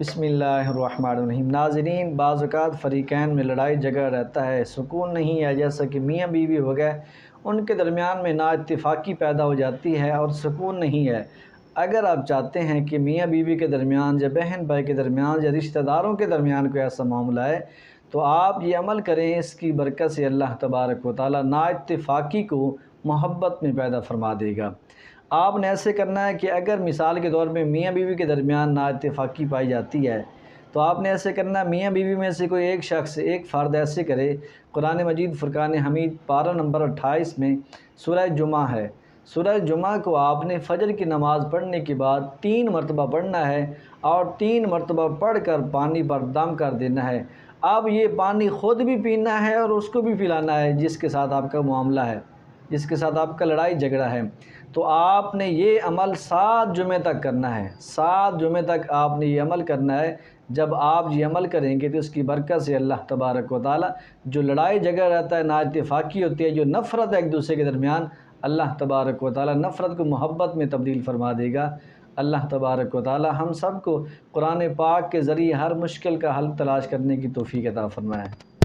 بسم اللہ الرحمن الرحیم۔ ناظرین، بعض اوقات فریقین میں لڑائی جھگڑا رہتا ہے، سکون نہیں ہے، جیسا کہ میاں بیوی ہو گئے، ان کے درمیان میں نا اتفاقی پیدا ہو جاتی ہے اور سکون نہیں ہے۔ اگر آپ چاہتے ہیں کہ میاں بیوی کے درمیان یا بہن بھائی کے درمیان یا رشتہ داروں کے درمیان کوئی ایسا معاملہ ہے تو آپ یہ عمل کریں، اس کی برکت سے اللہ تبارک و تعالیٰ نا اتفاقی کو محبت میں پیدا فرما دے گا۔ آپ نے ایسے کرنا ہے کہ اگر مثال کے طور میں میاں بیوی کے درمیان نا اتفاقی پائی جاتی ہے، تو آپ نے ایسے کرنا میاں بیوی میں سے کوئی ایک شخص ایک فرد ایسے کرے، قرآن مجید، فرقان حمید، پارہ نمبر اٹھائیس میں سورہ جمعہ ہے۔ سورہ جمعہ کو آپ نے فجر کی نماز پڑھنے کے بعد تین مرتبہ پڑھنا ہے اور تین مرتبہ پڑھ کر پانی پر دم کر دینا ہے۔ اب یہ پانی خود بھی پینا ہے اور اس کو بھی پلانا ہے، جس کے ساتھ آپ کا معاملہ ہے، جس کے ساتھ آپ کا لڑائی جھگڑا ہے۔ تو آپ نے یہ عمل سات جمعے تک کرنا ہے۔ سات جمعے تک آپ نے یہ عمل کرنا ہے۔ جب آپ یہ عمل کریں گے تو اس کی برکت سے اللہ تبارک و تعالیٰ جو لڑائی جھگڑا رہتا ہے نا اتفاقی ہوتی ہے، جو نفرت ہے ایک دوسرے کے درمیان، اللہ تبارک و تعالیٰ نفرت کو محبت میں تبدیل فرما دے گا۔ اللہ تبارک و تعالیٰ ہم سب کو قرآن پاک کے ذریعے ہر مشکل کا حل تلاش کرنے کی توفیق عطا فرمائے۔